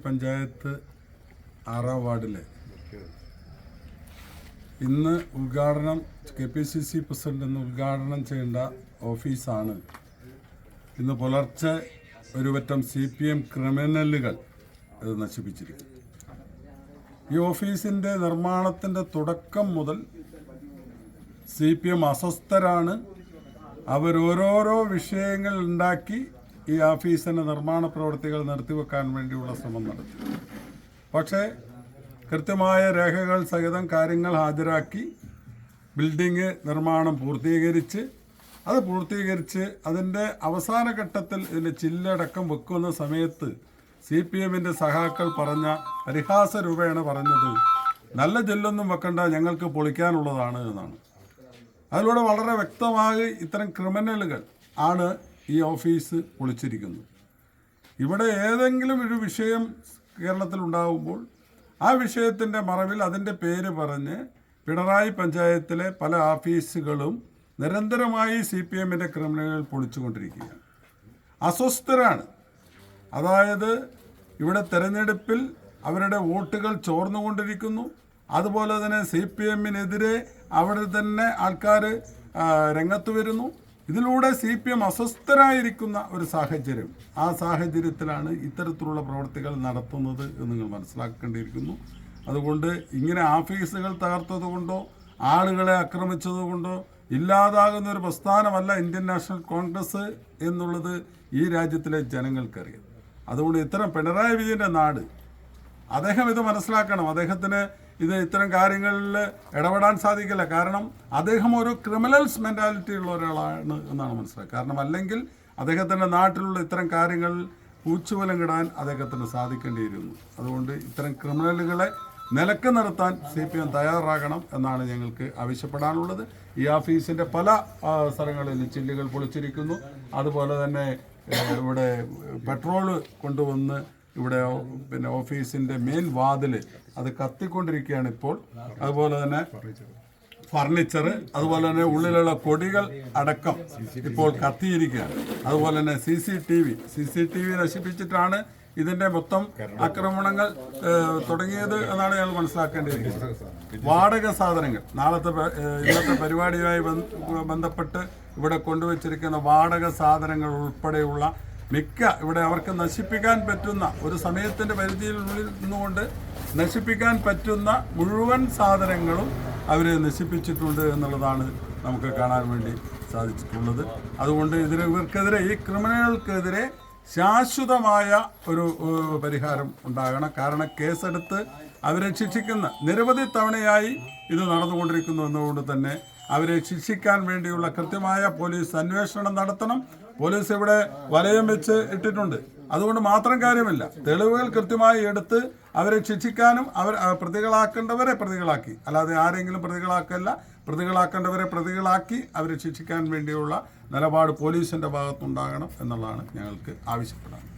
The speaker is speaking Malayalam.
പഞ്ചായത്ത് ആറാം വാർഡിലെ. ഇന്ന് ഉദ്ഘാടനം K P C C president ഇന്ന് ഉദ്ഘാടനം ചെയ്യേണ്ട ഓഫീസാണ്. ഇന്ന് പുലർച്ചെ ഒരു പറ്റം സി പി എം ക്രിമിനലുകൾ ഇത് നശിപ്പിച്ചിരിക്കുന്നു. ഈ ഓഫീസിന്റെ നിർമ്മാണത്തിന്റെ തുടക്കം മുതൽ സി പി എം അസ്വസ്ഥരാണ്. അവരോരോരോ വിഷയങ്ങൾ ഉണ്ടാക്കി ഈ ഓഫീസിന്റെ നിർമ്മാണ പ്രവർത്തികൾ നിർത്തിവെക്കാൻ വേണ്ടിയുള്ള ശ്രമം നടത്തി. പക്ഷേ കൃത്യമായ രേഖകൾ സഹിതം കാര്യങ്ങൾ ഹാജരാക്കി ബിൽഡിംഗ് നിർമ്മാണം പൂർത്തീകരിച്ച് അത് പൂർത്തീകരിച്ച് അതിന്റെ അവസാന ഘട്ടത്തിൽ ഇതിന്റെ ചില്ലടക്കം വെക്കുന്ന സമയത്ത് സി പി എമ്മിന്റെ സഹാക്കൾ പറഞ്ഞ പരിഹാസ രൂപേണ പറഞ്ഞത് നല്ല ജില്ലൊന്നും വെക്കണ്ട ഞങ്ങൾക്ക് പൊളിക്കാനുള്ളതാണ് എന്നാണ്. അതിലൂടെ വളരെ വ്യക്തമായി ഇത്തരം ക്രിമിനലുകൾ ആണ് ഈ ഓഫീസ് ഒളിച്ചിരിക്കുന്നു ഇവിടെ ഏതെങ്കിലും ഒരു വിഷയം കേരളത്തിൽ ഉണ്ടാകുമ്പോൾ ആ വിഷയത്തിന്റെ മറവിൽ അതിന്റെ പേര് പറഞ്ഞ് പിണറായി പഞ്ചായത്തിലെ പല ഓഫീസുകളും നിരന്തരമായി സി പി എമ്മിന്റെ ക്രിമിനലുകൾ പൊളിച്ചുകൊണ്ടിരിക്കുകയാണ്. അസ്വസ്ഥരാണ്. അതായത് ഇവിടെ തെരഞ്ഞെടുപ്പിൽ അവരുടെ വോട്ടുകൾ ചോർന്നുകൊണ്ടിരിക്കുന്നു. അതുപോലെ തന്നെ സി പി എമ്മിനെതിരെ അവിടെ തന്നെ ആൾക്കാർ രംഗത്ത് വരുന്നു. ഇതിലൂടെ സി പി എം അസ്വസ്ഥരായിരിക്കുന്ന ഒരു സാഹചര്യം. ആ സാഹചര്യത്തിലാണ് ഇത്തരത്തിലുള്ള പ്രവർത്തികൾ നടത്തുന്നത് എന്ന് നിങ്ങൾ മനസ്സിലാക്കേണ്ടിയിരിക്കുന്നു. അതുകൊണ്ട് ഇങ്ങനെ ഓഫീസുകൾ തകർത്തത് കൊണ്ടോ ആളുകളെ ആക്രമിച്ചത് കൊണ്ടോ ഇല്ലാതാകുന്ന ഒരു പ്രസ്ഥാനമല്ല ഇന്ത്യൻ നാഷണൽ കോൺഗ്രസ് എന്നുള്ളത് ഈ രാജ്യത്തിലെ ജനങ്ങൾക്കറിയാം. അതുകൊണ്ട് ഇത്തരം പിണറായി വിജയന്റെ നാട് അദ്ദേഹം ഇത് മനസ്സിലാക്കണം. അദ്ദേഹത്തിന് ഇത് ഇത്തരം കാര്യങ്ങളിൽ ഇടപെടാൻ സാധിക്കില്ല. കാരണം അദ്ദേഹം ഒരു ക്രിമിനൽസ് മെന്റാലിറ്റി ഉള്ള ഒരാളാണ് എന്നാണ് മനസ്സിലാക്കുക കാരണം അല്ലെങ്കിൽ അദ്ദേഹത്തിന്റെ നാട്ടിലുള്ള ഇത്തരം കാര്യങ്ങൾ പൂച്ചുവലം കിടാൻ അദ്ദേഹത്തിന് സാധിക്കേണ്ടിയിരുന്നു. അതുകൊണ്ട് ഇത്തരം ക്രിമിനലുകളെ നിലയ്ക്ക് നിർത്താൻ സി പി എം തയ്യാറാകണം എന്നാണ് ഞങ്ങൾക്ക് ആവശ്യപ്പെടാനുള്ളത്. ഈ ഓഫീസിന്റെ പല സ്ഥലങ്ങളിൽ ചില്ലുകൾ പൊളിച്ചിരിക്കുന്നു. അതുപോലെ തന്നെ ഇവിടെ പെട്രോൾ കൊണ്ടുവന്ന് ഇവിടെ പിന്നെ ഓഫീസിന്റെ മെയിൻ വാതിൽ അത് കത്തിക്കൊണ്ടിരിക്കുകയാണ് ഇപ്പോൾ. അതുപോലെ തന്നെ ഫർണിച്ചർ അതുപോലെ തന്നെ ഉള്ളിലുള്ള കൊടികൾ അടക്കം ഇപ്പോൾ കത്തിയിരിക്കുകയാണ്. അതുപോലെ തന്നെ C C T V C C T V നശിപ്പിച്ചിട്ടാണ് ഇതിന്റെ മൊത്തം ആക്രമണങ്ങൾ തുടങ്ങിയത് എന്നാണ് ഞങ്ങൾ മനസ്സിലാക്കേണ്ടിയിരിക്കുന്നത്. വാടക സാധനങ്ങൾ നാളത്തെ ഇന്നത്തെ പരിപാടിയുമായി ബന്ധപ്പെട്ട് ഇവിടെ കൊണ്ടുവച്ചിരിക്കുന്ന വാടക സാധനങ്ങൾ ഉൾപ്പെടെയുള്ള മിക്ക ഇവിടെ അവർക്ക് നശിപ്പിക്കാൻ പറ്റുന്ന ഒരു സമയത്തിന്റെ പരിധിയിലുള്ളിൽ നിന്നുകൊണ്ട് നശിപ്പിക്കാൻ പറ്റുന്ന മുഴുവൻ സാധനങ്ങളും അവരെ നശിപ്പിച്ചിട്ടുണ്ട് എന്നുള്ളതാണ് നമുക്ക് കാണാൻ വേണ്ടി സാധിച്ചിട്ടുള്ളത്. അതുകൊണ്ട് ഇതിന് ഇവർക്കെതിരെ ഈ ക്രിമിനലുകൾക്കെതിരെ ശാശ്വതമായ ഒരു പരിഹാരം ഉണ്ടാകണം. കാരണം കേസെടുത്ത് അവരെ ശിക്ഷിക്കുന്ന നിരവധി തവണയായി ഇത് നടന്നുകൊണ്ടിരിക്കുന്നു എന്നുകൊണ്ട് തന്നെ അവരെ ശിക്ഷിക്കാൻ വേണ്ടിയുള്ള കൃത്യമായ പോലീസ് അന്വേഷണം നടത്തണം. പോലീസ് ഇവിടെ വലയം വെച്ച് ഇട്ടിട്ടുണ്ട്. അതുകൊണ്ട് മാത്രം കാര്യമില്ല. തെളിവുകൾ കൃത്യമായി എടുത്ത് അവരെ ശിക്ഷിക്കാനും അവർ പ്രതികളാക്കേണ്ടവരെ പ്രതികളാക്കി. അല്ലാതെ ആരെങ്കിലും പ്രതികളാക്കല്ല. പ്രതികളാക്കേണ്ടവരെ പ്രതികളാക്കി അവരെ ശിക്ഷിക്കാൻ വേണ്ടിയുള്ള നിലപാട് പോലീസിന്റെ ഭാഗത്തുണ്ടാകണം എന്നുള്ളതാണ് ഞങ്ങൾക്ക് ആവശ്യപ്പെടാൻ